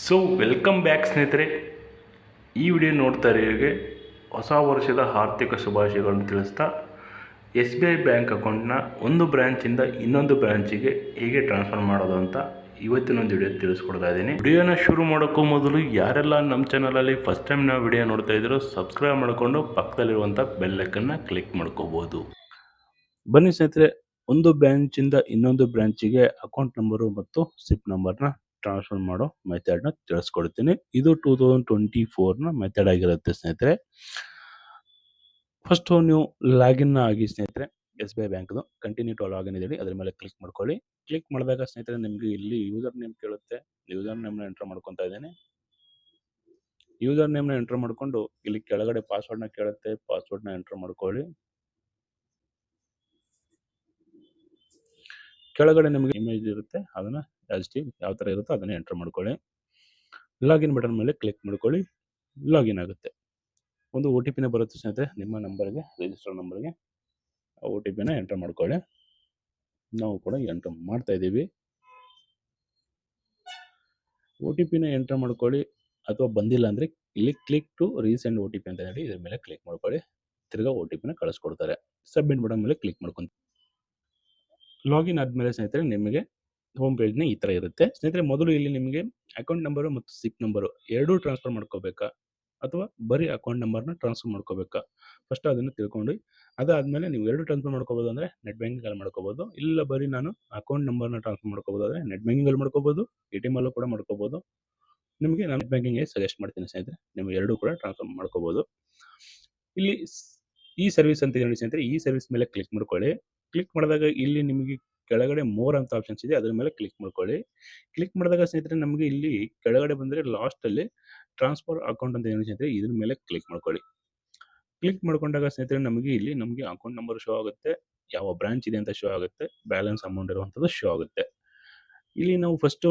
So welcome back ಸ್ನೇಹಿತರೆ. ಈ video ನೋಡ್ತಾ ಇರೋರಿಗೆ ಹೊಸ ವರ್ಷದ ಆರ್ಥಿಕ ಶುಭಾಶಯಗಳನ್ನು ತಿಳಿಸ್ತಾ ಎಸ್ ಬಿ ಐ ಬ್ಯಾಂಕ್ ಅಕೌಂಟ್ನ ಒಂದು ಬ್ರ್ಯಾಂಚಿಂದ ಇನ್ನೊಂದು ಬ್ರ್ಯಾಂಚಿಗೆ ಹೇಗೆ ಟ್ರಾನ್ಸ್ಫರ್ ಮಾಡೋದು ಅಂತ ಇವತ್ತಿನ ಒಂದು ವಿಡಿಯೋ ತಿಳಿಸ್ಕೊಡ್ತಾ ಇದ್ದೀನಿ. ವಿಡಿಯೋನ ಶುರು ಮಾಡೋಕ್ಕೂ ಮೊದಲು ಯಾರೆಲ್ಲ ನಮ್ಮ ಚಾನಲಲ್ಲಿ ಫಸ್ಟ್ ಟೈಮ್ ನಾವು ವಿಡಿಯೋ ನೋಡ್ತಾ ಇದ್ದೀರೋ ಸಬ್ಸ್ಕ್ರೈಬ್ ಮಾಡಿಕೊಂಡು ಪಕ್ಕದಲ್ಲಿರುವಂಥ ಬೆಲ್ಲಕ್ಕನ್ನು ಕ್ಲಿಕ್ ಮಾಡ್ಕೋಬೋದು. ಬನ್ನಿ ಸ್ನೇಹಿತರೆ, ಒಂದು ಬ್ರ್ಯಾಂಚಿಂದ ಇನ್ನೊಂದು ಬ್ರ್ಯಾಂಚಿಗೆ ಅಕೌಂಟ್ ನಂಬರು ಮತ್ತು ಸಿಪ್ ನಂಬರ್ನ ಟ್ರಾನ್ಸ್ಫರ್ ಮಾಡೋ ಮೆಥಡ್ನ ತಿಳಿಸ್ಕೊಡ್ತೀನಿ. ಇದು ಟೂ ತೌಸಂಡ್ ಟ್ವೆಂಟಿ ಫೋರ್ನ ಮೆಥಡ್ ಆಗಿರುತ್ತೆ ಸ್ನೇಹಿತರೆ. ಫಸ್ಟು ನೀವು ಲಾಗಿನ್ ಆಗಿ ಸ್ನೇಹಿತರೆ ಎಸ್ ಬಿ ಐ ಬ್ಯಾಂಕ್ದು ಕಂಟಿನ್ಯೂ ಟು ಲಾಗಿನ್ ಇದ್ದೀವಿ ಅದ್ರ ಮೇಲೆ ಕ್ಲಿಕ್ ಮಾಡ್ಕೊಳ್ಳಿ. ಕ್ಲಿಕ್ ಮಾಡಿದಾಗ ಸ್ನೇಹಿತರೆ ನಿಮಗೆ ಇಲ್ಲಿ ಯೂಸರ್ ನೇಮ್ ಕೇಳುತ್ತೆ. ಯೂಸರ್ ನೇಮ್ನ ಎಂಟರ್ ಮಾಡ್ಕೊತಾ ಇದ್ದೀನಿ. ಯೂಸರ್ ನೇಮ್ನ ಎಂಟರ್ ಮಾಡ್ಕೊಂಡು ಇಲ್ಲಿ ಕೆಳಗಡೆ ಪಾಸ್ವರ್ಡ್ನ ಕೇಳುತ್ತೆ. ಪಾಸ್ವರ್ಡ್ನ ಎಂಟರ್ ಮಾಡ್ಕೊಳ್ಳಿ. ಕೆಳಗಡೆ ನಿಮಗೆ ಇಮೇಜ್ ಇರುತ್ತೆ. ಅದನ್ನ ಎಸ್ ಟಿ ಯಾವ ಥರ ಇರುತ್ತೋ ಅದನ್ನ ಎಂಟ್ರ್ ಮಾಡ್ಕೊಳ್ಳಿ. ಲಾಗಿನ್ ಬಟನ್ ಮೇಲೆ ಕ್ಲಿಕ್ ಮಾಡ್ಕೊಳ್ಳಿ ಲಾಗಿನ್ ಆಗುತ್ತೆ. ಒಂದು ಒ ಟಿ ಪಿನ ಬರುತ್ತೆ ಸ್ನೇಹಿತರೆ, ನಿಮ್ಮ ನಂಬರ್ಗೆ ರಿಜಿಸ್ಟರ್ ನಂಬರ್ಗೆ ಆ ಒ ಟಿ ಪಿನ ಎಂಟ್ರ್ ಮಾಡ್ಕೊಳ್ಳಿ. ನಾವು ಕೂಡ ಎಂಟ್ರ್ ಮಾಡ್ತಾ ಇದ್ದೀವಿ. ಒ ಟಿ ಪಿನ ಎಂಟ್ರ್ ಮಾಡ್ಕೊಳ್ಳಿ ಅಥವಾ ಬಂದಿಲ್ಲ ಅಂದರೆ ಇಲ್ಲಿ click to resend O T P ಅಂತ ಹೇಳಿ ಇದ್ರ ಮೇಲೆ ಕ್ಲಿಕ್ ಮಾಡ್ಕೊಳ್ಳಿ. ತಿರ್ಗಾ ಒ ಟಿ ಪಿನ ಕಳಿಸ್ಕೊಡ್ತಾರೆ. ಸಬ್ಮಿಟ್ ಬಟನ್ ಮೇಲೆ ಕ್ಲಿಕ್ ಮಾಡ್ಕೊಂಡು ಲಾಗಿನ್ ಆದಮೇಲೆ ಸ್ನೇಹಿತರೆ, ನಿಮಗೆ ಹೋಮ್ ಪೇಜ್ನ ಈ ಥರ ಇರುತ್ತೆ. ಸ್ನೇಹಿತರೆ, ಮೊದಲು ಇಲ್ಲಿ ನಿಮಗೆ ಅಕೌಂಟ್ ನಂಬರು ಮತ್ತು ಸಿಪ್ ನಂಬರು ಎರಡೂ ಟ್ರಾನ್ಸ್ಫರ್ ಮಾಡ್ಕೋಬೇಕಾ? ಅಥವಾ ಬರೀ ಅಕೌಂಟ್ ನಂಬರ್ನ ಟ್ರಾನ್ಸ್ಫರ್ ಮಾಡ್ಕೋಬೇಕಾ? ಫಸ್ಟ್ ಅದನ್ನು ತಿಳ್ಕೊಂಡು, ಅದಾದಮೇಲೆ ನೀವು ಎರಡು ಟ್ರಾನ್ಸ್ಫರ್ ಮಾಡ್ಕೋಬೋದು ಅಂದರೆ ನೆಟ್ ಬ್ಯಾಂಕಿಂಗಲ್ಲಿ ಮಾಡ್ಕೋಬೋದು. ಇಲ್ಲ ಬರೀ ನಾನು ಅಕೌಂಟ್ ನಂಬರ್ನ ಟ್ರಾನ್ಸ್ಫರ್ ಮಾಡ್ಕೋಬೋದು ಅಂದರೆ ನೆಟ್ ಬ್ಯಾಂಕಿಂಗಲ್ಲಿ ಮಾಡ್ಕೋಬೋದು ಎ ಟಿ ಎಮಲ್ಲೂ ಕೂಡ ಮಾಡ್ಕೋಬೋದು. ನಿಮಗೆ ನಾನು ನೆಟ್ ಬ್ಯಾಂಕಿಂಗ್ ಸಜೆಸ್ಟ್ ಮಾಡ್ತೀನಿ ಸ್ನೇಹಿತರೆ. ನೀವು ಎರಡೂ ಕೂಡ ಟ್ರಾನ್ಸ್ಫರ್ ಮಾಡ್ಕೋಬೋದು. ಇಲ್ಲಿ ಈ ಸರ್ವಿಸ್ ಅಂತ ಹೇಳಿ ಸ್ನೇಹಿತರೆ, ಈ ಸರ್ವಿಸ್ ಮೇಲೆ ಕ್ಲಿಕ್ ಮಾಡ್ಕೊಳ್ಳಿ. ಕ್ಲಿಕ್ ಮಾಡಿದಾಗ ಇಲ್ಲಿ ನಿಮಗೆ ಕೆಳಗಡೆ ಮೋರ್ ಅಂತ ಆಪ್ಷನ್ಸ್ ಇದೆ, ಅದ್ರ ಮೇಲೆ ಕ್ಲಿಕ್ ಮಾಡ್ಕೊಳ್ಳಿ. ಕ್ಲಿಕ್ ಮಾಡಿದಾಗ ಸ್ನೇಹಿತರೆ, ನಮಗೆ ಇಲ್ಲಿ ಕೆಳಗಡೆ ಬಂದರೆ ಲಾಸ್ಟಲ್ಲಿ ಟ್ರಾನ್ಸ್ಫರ್ ಅಕೌಂಟ್ ಅಂತ ಏನು ಸ್ನೇಹಿತರೆ, ಇದ್ರ ಮೇಲೆ ಕ್ಲಿಕ್ ಮಾಡ್ಕೊಳ್ಳಿ. ಕ್ಲಿಕ್ ಮಾಡ್ಕೊಂಡಾಗ ಸ್ನೇಹಿತರೆ, ನಮಗೆ ಇಲ್ಲಿ ನಮಗೆ ಅಕೌಂಟ್ ನಂಬರ್ ಶೋ ಆಗುತ್ತೆ, ಯಾವ ಬ್ರಾಂಚ್ ಇದೆ ಅಂತ ಶೋ ಆಗುತ್ತೆ ಬ್ಯಾಲೆನ್ಸ್ ಅಮೌಂಟ್ ಇರುವಂಥದ್ದು ಶೋ ಆಗುತ್ತೆ. ಇಲ್ಲಿ ನಾವು ಫಸ್ಟು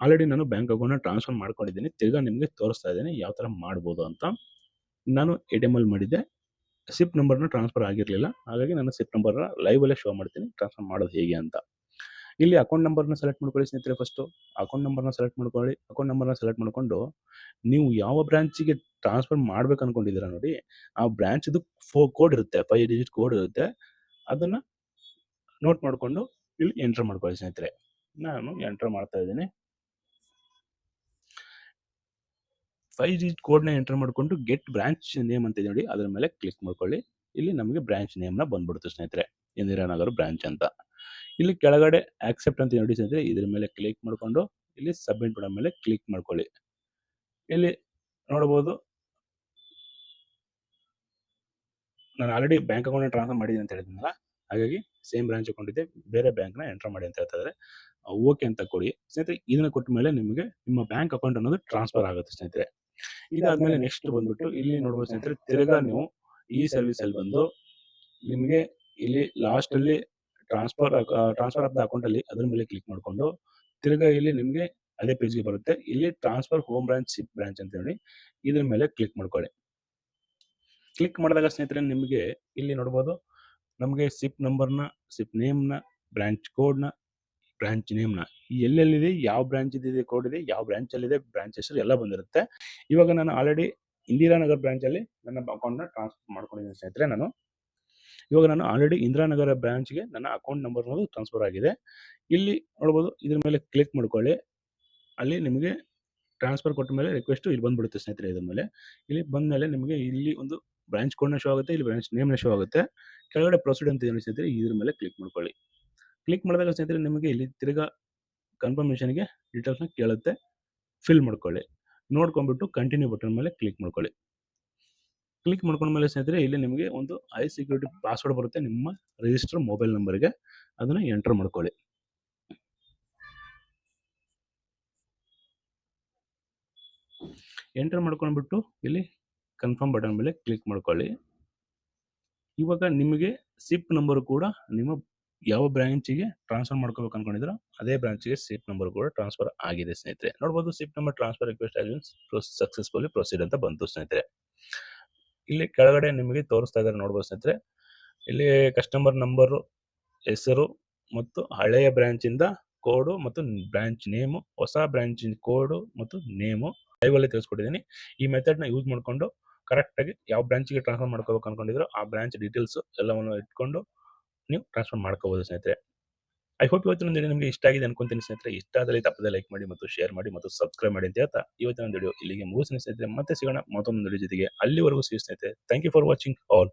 ಆಲ್ರೆಡಿ ನಾನು ಬ್ಯಾಂಕ್ ಅಕೌಂಟ್ನ ಟ್ರಾನ್ಸ್ಫರ್ ಮಾಡ್ಕೊಂಡಿದ್ದೀನಿ, ತಿರ್ಗಾ ನಿಮಗೆ ತೋರಿಸ್ತಾ ಇದ್ದೀನಿ ಯಾವ ಥರ ಮಾಡ್ಬೋದು ಅಂತ. ನಾನು ಎ ಟಿ ಎಂ ಅಲ್ಲಿ ಮಾಡಿದ್ದೆ ಸಿಪ್ ನಂಬರ್ನ ಟ್ರಾನ್ಸ್ಫರ್ ಆಗಿರಲಿಲ್ಲ. ಹಾಗಾಗಿ ನಾನು ಸಿಪ್ ನಂಬರ್ನ ಲೈವಲ್ಲೇ ಶೋ ಮಾಡ್ತೀನಿ. ಟ್ರಾನ್ಸ್ಫರ್ ಮಾಡೋದು ಹೇಗೆ ಅಂತ. ಇಲ್ಲಿ ಅಕೌಂಟ್ ನಂಬರ್ನ ಸೆಲೆಕ್ಟ್ ಮಾಡ್ಕೊಳ್ಳಿ ಸ್ನೇಹಿತರೆ ಫಸ್ಟು ಅಕೌಂಟ್ ನಂಬರ್ನ ಸೆಲೆಕ್ಟ್ ಮಾಡ್ಕೊಳ್ಳಿ. ಅಕೌಂಟ್ ನಂಬರ್ನ ಸೆಲೆಕ್ಟ್ ಮಾಡಿಕೊಂಡು ನೀವು ಯಾವ ಬ್ರಾಂಚಿಗೆ ಟ್ರಾನ್ಸ್ಫರ್ ಮಾಡ್ಬೇಕು ಅನ್ಕೊಂಡಿದ್ದೀರಾ ನೋಡಿ, ಆ ಬ್ರಾಂಚ್ದು ಫೋ ಕೋಡ್ ಇರುತ್ತೆ ಫೈವ್ ಡಿಜಿಟ್ ಕೋಡ್ ಇರುತ್ತೆ. ಅದನ್ನು ನೋಟ್ ಮಾಡಿಕೊಂಡು ಇಲ್ಲಿ ಎಂಟರ್ ಮಾಡ್ಕೊಳ್ಳಿ ಸ್ನೇಹಿತರೆ. ನಾನು ಎಂಟರ್ ಮಾಡ್ತಾ ಇದ್ದೀನಿ. ಫೈವ್ ಜಿ ಕೋಡ್ನ ಎಂಟರ್ ಮಾಡಿಕೊಂಡು ಗೆಟ್ ಬ್ರಾಂಚ್ ನೇಮ್ ಅಂತ ನೋಡಿ, ಅದರ ಮೇಲೆ ಕ್ಲಿಕ್ ಮಾಡ್ಕೊಳ್ಳಿ. ಇಲ್ಲಿ ನಮಗೆ ಬ್ರಾಂಚ್ ನೇಮ್ನ ಬಂದ್ಬಿಡುತ್ತೆ ಸ್ನೇಹಿತರೆ ಇಂದಿರಾನಗರ ಬ್ರಾಂಚ್ ಅಂತ. ಇಲ್ಲಿ ಕೆಳಗಡೆ ಆಕ್ಸೆಪ್ಟ್ ಅಂತ ನೋಡಿ ಸ್ನೇಹಿತರೆ, ಇದ್ರ ಮೇಲೆ ಕ್ಲಿಕ್ ಮಾಡಿಕೊಂಡು, ಇಲ್ಲಿ ಸಬ್ಮಿಟ್ ಬಟನ್ ಮೇಲೆ ಕ್ಲಿಕ್ ಮಾಡ್ಕೊಳ್ಳಿ. ಇಲ್ಲಿ ನೋಡಬಹುದು ನಾನು ಆಲ್ರೆಡಿ ಬ್ಯಾಂಕ್ ಅಕೌಂಟ್ ಟ್ರಾನ್ಸ್ಫರ್ ಮಾಡಿದ್ದೀನಿ ಅಂತ ಹೇಳಿದ್ನಲ್ಲ, ಹಾಗಾಗಿ ಸೇಮ್ ಬ್ರಾಂಚ್ ಅಕೌಂಟ್ ಇದೆ ಬೇರೆ ಬ್ಯಾಂಕ್ನ ಎಂಟರ್ ಮಾಡಿ ಅಂತ ಹೇಳ್ತಾ ಇದ್ದಾರೆ ಓಕೆ ಅಂತ ಕೊಡಿ. ಸ್ನೇಹಿತರೆ, ಇದನ್ನ ಕೊಟ್ಟ ಮೇಲೆ ನಿಮಗೆ ನಿಮ್ಮ ಬ್ಯಾಂಕ್ ಅಕೌಂಟ್ ಅನ್ನೋದು ಟ್ರಾನ್ಸ್ಫರ್ ಆಗುತ್ತೆ ಸ್ನೇಹಿತರೆ. ಇದಾದ್ಮೇಲೆ ನೆಕ್ಸ್ಟ್ ಬಂದ್ಬಿಟ್ಟು ಇಲ್ಲಿ ನೋಡ್ಬೋದು ಸ್ನೇಹಿತರೆ, ತಿರ್ಗಾ ನೀವು ಈ ಸರ್ವಿಸ್ ಅಲ್ಲಿ ಬಂದು ನಿಮಗೆ ಇಲ್ಲಿ ಲಾಸ್ಟ್ ಅಲ್ಲಿ transfer transfer of the account ಅಲ್ಲಿ ಅದ್ರ ಮೇಲೆ ಕ್ಲಿಕ್ ಮಾಡ್ಕೊಂಡು ತಿರ್ಗಾ ಇಲ್ಲಿ ನಿಮಗೆ ಅದೇ ಪೇಜ್ಗೆ ಬರುತ್ತೆ. ಇಲ್ಲಿ transfer home branch CIF branch ಅಂತ ಹೇಳಿ ಇದ್ರ ಮೇಲೆ ಕ್ಲಿಕ್ ಮಾಡ್ಕೊಳ್ಳಿ. ಕ್ಲಿಕ್ ಮಾಡಿದಾಗ ಸ್ನೇಹಿತರೆ ನಿಮಗೆ ಇಲ್ಲಿ ನೋಡ್ಬೋದು ನಮಗೆ ಸಿಪ್ ನಂಬರ್ನ ಸಿಪ್ ನೇಮ್ನ ಬ್ರಾಂಚ್ ಕೋಡ್ನ ಬ್ರಾಂಚ್ ನೇಮ್ನ ಎಲ್ಲೆಲ್ಲಿದೆ, ಯಾವ ಬ್ರಾಂಚ್ ಇದೆ ಕೋಡ್ ಇದೆ, ಯಾವ ಬ್ರಾಂಚ್ ಅಲ್ಲಿ ಇದೆ ಬ್ರಾಂಚ್ ಹೆಸರು ಎಲ್ಲ ಬಂದಿರುತ್ತೆ. ಇವಾಗ ನಾನು ಆಲ್ರೆಡಿ ಇಂದಿರಾನಗರ್ ಬ್ರಾಂಚಲ್ಲಿ ನನ್ನ ಅಕೌಂಟ್ನ ಟ್ರಾನ್ಸ್ಫರ್ ಮಾಡ್ಕೊಂಡಿದ್ದೀನಿ ಸ್ನೇಹಿತರೆ ನಾನು. ಇವಾಗ ನಾನು ಆಲ್ರೆಡಿ ಇಂದಿರಾನಗರ ಬ್ರಾಂಚ್ಗೆ ನನ್ನ ಅಕೌಂಟ್ ನಂಬರ್ ಅನ್ನೋದು ಟ್ರಾನ್ಸ್ಫರ್ ಆಗಿದೆ. ಇಲ್ಲಿ ನೋಡ್ಬೋದು, ಇದ್ರ ಮೇಲೆ ಕ್ಲಿಕ್ ಮಾಡ್ಕೊಳ್ಳಿ. ಅಲ್ಲಿ ನಿಮಗೆ ಟ್ರಾನ್ಸ್ಫರ್ ಕೊಟ್ಟ ಮೇಲೆ ರಿಕ್ವೆಸ್ಟ್ ಇಲ್ಲಿ ಬಂದ್ಬಿಡುತ್ತೆ ಸ್ನೇಹಿತರೆ ಇದ್ರ ಮೇಲೆ. ಇಲ್ಲಿ ಬಂದ ಮೇಲೆ ನಿಮಗೆ ಇಲ್ಲಿ ಒಂದು ಬ್ರಾಂಚ್ ಕೋಡ್ನ ಶೋ ಆಗುತ್ತೆ, ಇಲ್ಲಿ ಬ್ರಾಂಚ್ ನೇಮ್ನ ಶೋ ಆಗುತ್ತೆ. ಕೆಳಗಡೆ ಪ್ರೊಸೀಡ್ ಅಂತ ಏನು ಸ್ನೇಹಿತರೆ, ಇದ್ರ ಮೇಲೆ ಕ್ಲಿಕ್ ಮಾಡ್ಕೊಳ್ಳಿ. ಕ್ಲಿಕ್ ಮಾಡಿದಾಗ ಸ್ನೇಹಿತರೆ ನಿಮಗೆ ಇಲ್ಲಿ ತಿರ್ಗಾ ಕನ್ಫರ್ಮೇಷನ್ಗೆ ಡೀಟೇಲ್ಸ್ನ ಕೇಳುತ್ತೆ. ಫಿಲ್ ಮಾಡ್ಕೊಳ್ಳಿ. ನೋಡ್ಕೊಂಬಿಟ್ಟು ಕಂಟಿನ್ಯೂ ಬಟನ್ ಮೇಲೆ ಕ್ಲಿಕ್ ಮಾಡ್ಕೊಳ್ಳಿ. ಕ್ಲಿಕ್ ಮಾಡ್ಕೊಂಡ ಮೇಲೆ ಸ್ನೇಹಿತರೆ ಇಲ್ಲಿ ನಿಮಗೆ ಒಂದು ಐ ಸೆಕ್ಯೂರಿಟಿ ಪಾಸ್ವರ್ಡ್ ಬರುತ್ತೆ ನಿಮ್ಮ ರಿಜಿಸ್ಟರ್ ಮೊಬೈಲ್ ನಂಬರ್ಗೆ ಅದನ್ನು ಎಂಟರ್ ಮಾಡ್ಕೊಳ್ಳಿ. ಎಂಟರ್ ಮಾಡ್ಕೊಂಡ್ಬಿಟ್ಟು ಇಲ್ಲಿ ಕನ್ಫರ್ಮ್ ಬಟನ್ ಮೇಲೆ ಕ್ಲಿಕ್ ಮಾಡ್ಕೊಳ್ಳಿ. ಇವಾಗ ನಿಮಗೆ ಸಿಪ್ ನಂಬರ್ ಕೂಡ ನಿಮ್ಮ ಯಾವ ಬ್ರಾಂಚಿಗೆ ಟ್ರಾನ್ಸ್ಫರ್ ಮಾಡ್ಕೋಬೇಕು ಅನ್ಕೊಂಡಿದ್ರು ಅದೇ ಬ್ರಾಂಚಿಗೆ ಸಿಪ್ ನಂಬರ್ ಕೂಡ ಟ್ರಾನ್ಸ್ಫರ್ ಆಗಿದೆ, ಸ್ನೇಹಿತರೆ. ನೋಡ್ಬೋದು CIF number transfer request successfully proceed ಅಂತ ಬಂತು, ಸ್ನೇಹಿತರೆ. ಇಲ್ಲಿ ಕೆಳಗಡೆ ನಿಮಗೆ ತೋರಿಸ್ತಾ ಇದ್ದಾರೆ, ನೋಡ್ಬೋದು, ಸ್ನೇಹಿತರೆ. ಇಲ್ಲಿ ಕಸ್ಟಮರ್ ನಂಬರು ಹೆಸರು ಮತ್ತು ಹಳೆಯ ಬ್ರಾಂಚಿಂದ ಕೋಡು ಮತ್ತು ಬ್ರಾಂಚ್ ನೇಮು ಹೊಸ ಬ್ರಾಂಚ್ ಕೋಡು ಮತ್ತು ನೇಮು ಲೈವಲ್ಲಿ ತಿಳಿಸ್ಕೊಟ್ಟಿದ್ದೀನಿ. ಈ ಮೆಥಡ್ನ ಯೂಸ್ ಮಾಡಿಕೊಂಡು ಕರೆಕ್ಟಾಗಿ ಯಾವ ಬ್ರಾಂಚಿಗೆ ಟ್ರಾನ್ಸ್ಫರ್ ಮಾಡ್ಕೋಬೇಕು ಅನ್ಕೊಂಡಿದ್ರು ಆ ಬ್ರಾಂಚ್ ಡೀಟೇಲ್ಸ್ ಎಲ್ಲವನ್ನು ಇಟ್ಕೊಂಡು ನೀವು ಟ್ರಾನ್ಸ್ಫರ್ ಮಾಡ್ಕೋಬೋದು ಸ್ನೇಹಿತರೆ. ಐ ಹೋಪ್ ಇವತ್ತಿನ ಒಂದು ನಿಮಗೆ ಇಷ್ಟ ಆಗಿದೆ ಅನ್ಕೊಂತೀನಿ ಸ್ನೇಹಿತರೆ. ಇಷ್ಟ ಆದರೆ ತಪ್ಪದೆ ಲೈಕ್ ಮಾಡಿ ಮತ್ತು ಶೇರ್ ಮಾಡಿ ಮತ್ತು ಸಬ್ಸ್ಕ್ರೈಬ್ ಮಾಡಿ ಅಂತ ಹೇಳ್ತಾ ಇವತ್ತಿನ ವಿಡಿಯೋ ಇಲ್ಲಿಗೆ ಮುಗಿಸ್ತೀನಿ ಸ್ನೇಹಿತರೆ. ಮತ್ತೆ ಸಿಗೋಣ ಮತ್ತೊಂದು ವಿಡಿಯೋ ಜೊತೆಗೆ. ಅಲ್ಲಿವರೆಗೂ ಸ್ನೇಹಿತರೆ. Thank you for watching all